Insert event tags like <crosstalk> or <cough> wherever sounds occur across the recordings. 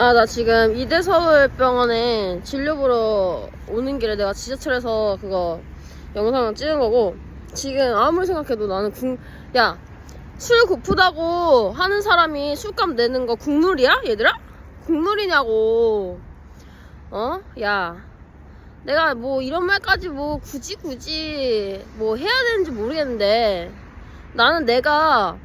아, 나 지금 이대서울병원에 진료 보러 오는 길에 내가 지하철에서 그거 영상을 찍은 거고, 지금 아무리 생각해도 나는 국, 야, 술 고프다고 하는 사람이 술값 내는 거 국룰이야? 얘들아? 국룰이냐고. 어? 야. 내가 뭐 이런 말까지 뭐 굳이 굳이 뭐 해야 되는지 모르겠는데, 나는 내가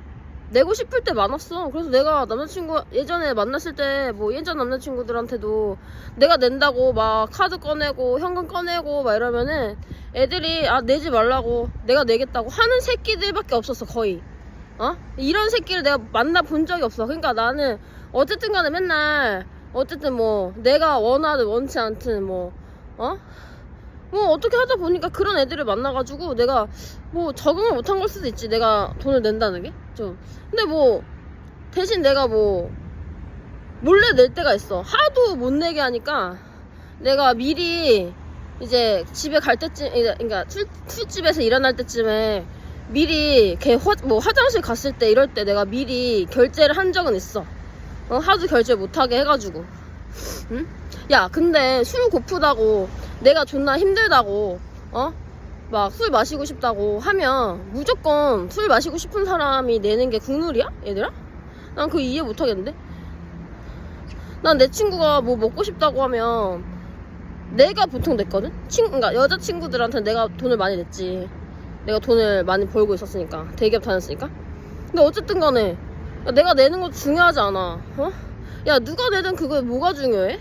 내고 싶을 때 많았어. 그래서 내가 남자친구 예전에 만났을 때 뭐 예전 남자친구들한테도 내가 낸다고 막 카드 꺼내고 현금 꺼내고 막 이러면은 애들이 아 내지 말라고 내가 내겠다고 하는 새끼들밖에 없었어 거의. 어? 이런 새끼를 내가 만나 본 적이 없어. 그러니까 나는 어쨌든 간에 맨날 어쨌든 뭐 내가 원하든 원치 않든 뭐 어? 뭐 어떻게 하다 보니까 그런 애들을 만나가지고 내가 뭐 적응을 못한 걸 수도 있지. 내가 돈을 낸다는 게? 좀. 근데 뭐 대신 내가 뭐 몰래 낼 때가 있어. 하도 못 내게 하니까 내가 미리 이제 집에 갈 때쯤 그러니까 술, 술집에서 일어날 때쯤에 미리 걔 화, 뭐 화장실 갔을 때 이럴 때 내가 미리 결제를 한 적은 있어. 어, 하도 결제 못하게 해가지고. 응? 야 근데 술 고프다고 내가 존나 힘들다고 어? 막 술 마시고 싶다고 하면 무조건 술 마시고 싶은 사람이 내는 게 국룰이야? 얘들아? 난 그거 이해 못하겠는데? 난 내 친구가 뭐 먹고 싶다고 하면 내가 보통 냈거든? 친, 그러니까 여자친구들한테 내가 돈을 많이 냈지 내가 돈을 많이 벌고 있었으니까 대기업 다녔으니까 근데 어쨌든 간에 야, 내가 내는 것도 중요하지 않아 어? 야 누가 내든 그거에 뭐가 중요해?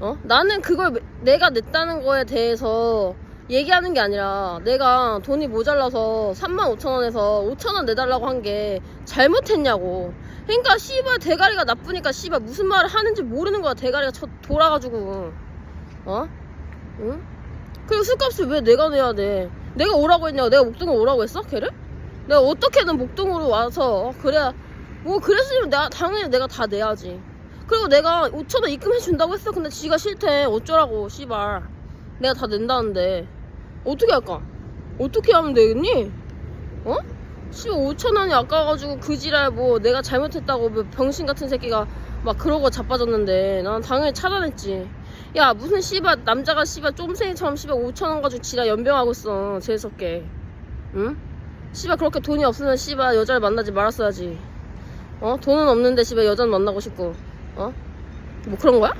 어? 나는 그걸 매- 내가 냈다는 거에 대해서 얘기하는 게 아니라 내가 돈이 모자라서 3만 5천 원에서 5천 원 내달라고 한 게 잘못했냐고. 그러니까 씨발 대가리가 나쁘니까 씨발 무슨 말을 하는지 모르는 거야 대가리가 쳐 돌아가지고. 어? 응? 그리고 술값을 왜 내가 내야 돼? 내가 오라고 했냐고 내가 목동으로 오라고 했어 걔를? 내가 어떻게든 목동으로 와서 어, 그래야 뭐 그랬으면 내가 당연히 내가 다 내야지. 그리고 내가 5천원 입금해 준다고 했어. 근데 지가 싫대. 어쩌라고, 씨발. 내가 다 낸다는데. 어떻게 할까? 어떻게 하면 되겠니? 어? 씨발 5천원이 아까워가지고 그 지랄 뭐 내가 잘못했다고 뭐 병신 같은 새끼가 막 그러고 자빠졌는데 난 당연히 차단했지. 야 무슨 씨발 남자가 씨발 쫌생이처럼 씨발 5천원 가지고 지랄 연병하고 있어. 재수없게. 응? 씨발 그렇게 돈이 없으면 씨발 여자를 만나지 말았어야지. 어? 돈은 없는데 집에 여자는 만나고 싶고 어? 뭐 그런 거야?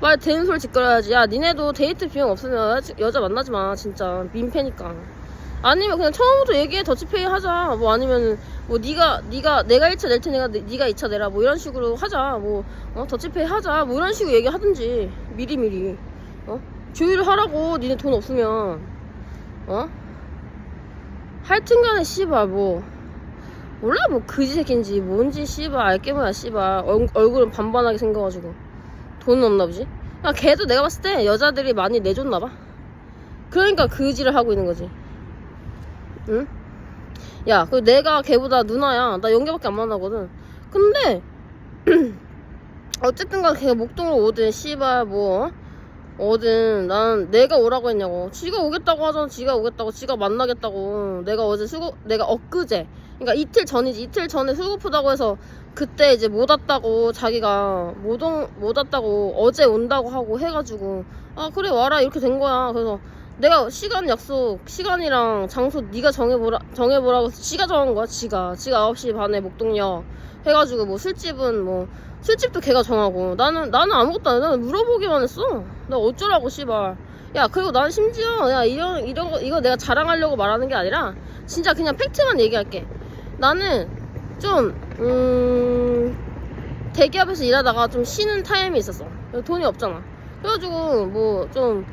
말 되는 소리 짓거려야지. 야 니네도 데이트 비용 없으면 여자, 여자 만나지 마. 진짜. 민폐니까. 아니면 그냥 처음부터 얘기해. 더치페이 하자. 뭐 아니면 뭐 네가 네가 내가 1차 낼 테니까 네- 네가 2차 내라. 뭐 이런 식으로 하자. 뭐 어? 더치페이 하자. 뭐 이런 식으로 얘기하든지. 미리미리. 어? 조율을 하라고. 니네 돈 없으면. 어? 하여튼간에 씨발 뭐 몰라 뭐 그지 새끼인지 뭔지 씨발 알게 뭐야 씨발. 얼, 얼굴은 반반하게 생겨가지고. 돈은 없나 보지? 야 걔도 내가 봤을 때 여자들이 많이 내줬나 봐. 그러니까 그지를 하고 있는 거지. 응? 야 그 내가 걔보다 누나야. 나 연계밖에 안 만나거든. 근데 <clears throat> 어쨌든 간 걔가 목동으로 오든 씨발 뭐 어든 난 내가 오라고 했냐고. 지가 오겠다고 하잖아. 지가 오겠다고. 지가 만나겠다고. 내가 어제 수고 내가 엊그제 그러니까 이틀 전이지 이틀 전에 술 고프다고 해서 그때 이제 못 왔다고 자기가 못, 온, 못 왔다고 어제 온다고 하고 해가지고 아 그래 와라 이렇게 된 거야 그래서 내가 시간 약속 시간이랑 장소 네가 정해보라 정해보라고 해서 지가 정한 거야 지가 지가 9시 반에 목동역 해가지고 뭐 술집은 뭐 술집도 걔가 정하고 나는 나는 아무것도 안 해. 나는 물어보기만 했어. 나 어쩌라고 씨발. 야 그리고 난 심지어 야 이런 이런 거 이거 내가 자랑하려고 말하는 게 아니라 진짜 그냥 팩트만 얘기할게. 나는 좀 음. 대기업에서 일하다가 좀 쉬는 타임이 있었어. 돈이 없잖아. 그래가지고 뭐 좀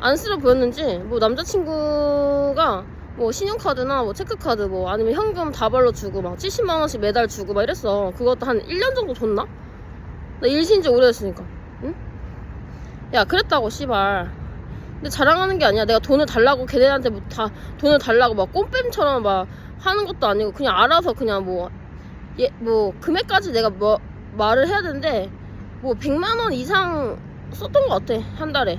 안쓰러 보였는지 뭐 남자친구가 뭐 신용카드나 뭐 체크카드 뭐 아니면 현금 다발로 주고 막 70만 원씩 매달 주고 막 이랬어. 그것도 한 1년 정도 줬나? 나 일신지 오래됐으니까. 응? 야 그랬다고 씨발. 근데 자랑하는 게 아니야. 내가 돈을 달라고 걔네한테 뭐 다 돈을 달라고 막 꼼뱀처럼 막 하는 것도 아니고 그냥 알아서 그냥 뭐 예, 뭐 금액까지 내가 뭐 말을 해야 되는데 뭐 100만 원 이상 썼던 것 같아 한 달에.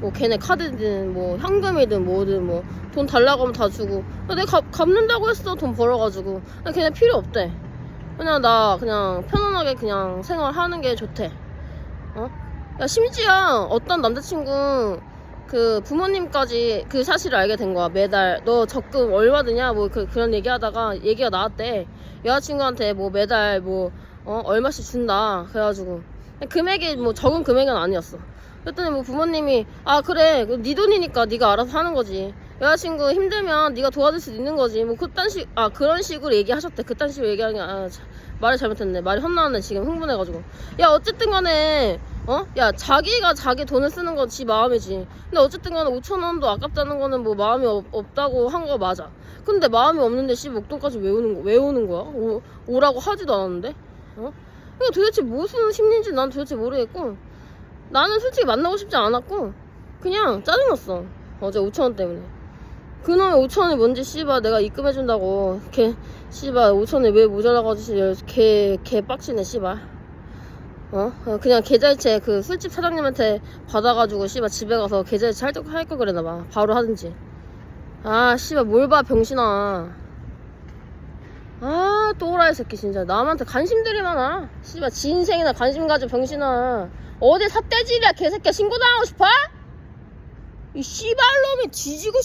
뭐 걔네 카드든 뭐 현금이든 뭐든 뭐 돈 달라고 하면 다 주고 나 내가 갚, 갚는다고 했어 돈 벌어가지고 나 걔네 필요 없대 그냥 나 그냥 편안하게 그냥 생활하는 게 좋대. 어? 야 심지어 어떤 남자친구 그 부모님까지 그 사실을 알게 된 거야 매달. 너 적금 얼마 드냐? 뭐 그 그런 얘기하다가 얘기가 나왔대. 여자친구한테 뭐 매달 뭐 어, 얼마씩 준다. 그래가지고. 금액이 뭐 적은 금액은 아니었어. 그랬더니 뭐 부모님이 아 그래. 그네 돈이니까 네가 알아서 하는 거지. 여자친구 힘들면 네가 도와줄 수 있는 거지. 뭐 그딴 식 아 그런 식으로 얘기하셨대. 그딴 식으로 얘기하는 게 아, 참, 말을 잘못했네. 말이 헛나왔네 지금 흥분해가지고. 야 어쨌든 간에 어? 야 자기가 자기 돈을 쓰는 건 지 마음이지. 근데 어쨌든 간에 5천 원도 아깝다는 거는 뭐 마음이 없, 없다고 한 거 맞아. 근데 마음이 없는데 씨 목돈까지 왜 오는, 거, 왜 오는 거야? 오, 오라고 하지도 않았는데? 어? 이거 도대체 무슨 심리인지 난 도대체 모르겠고 나는 솔직히 만나고 싶지 않았고 그냥 짜증났어. 어제 5천 원 때문에. 그놈의 5천 원이 뭔지 씨발 내가 입금해준다고. 걔 씨발 5천 원이 왜 모자라가지고 걔 걔 빡치네 씨발 어? 어, 그냥 계좌이체 그 술집 사장님한테 받아가지고 씨발 집에 가서 계좌이체 할거 할거 그랬나봐. 바로 하든지. 아 씨발 뭘 봐 병신아. 아 또라이 새끼 진짜. 남한테 관심들이 많아. 씨발 지 인생이나 관심 가져 병신아. 어디 삿대질이야 개새끼야. 신고당하고 싶어? 이 씨발놈이 뒤지고 싶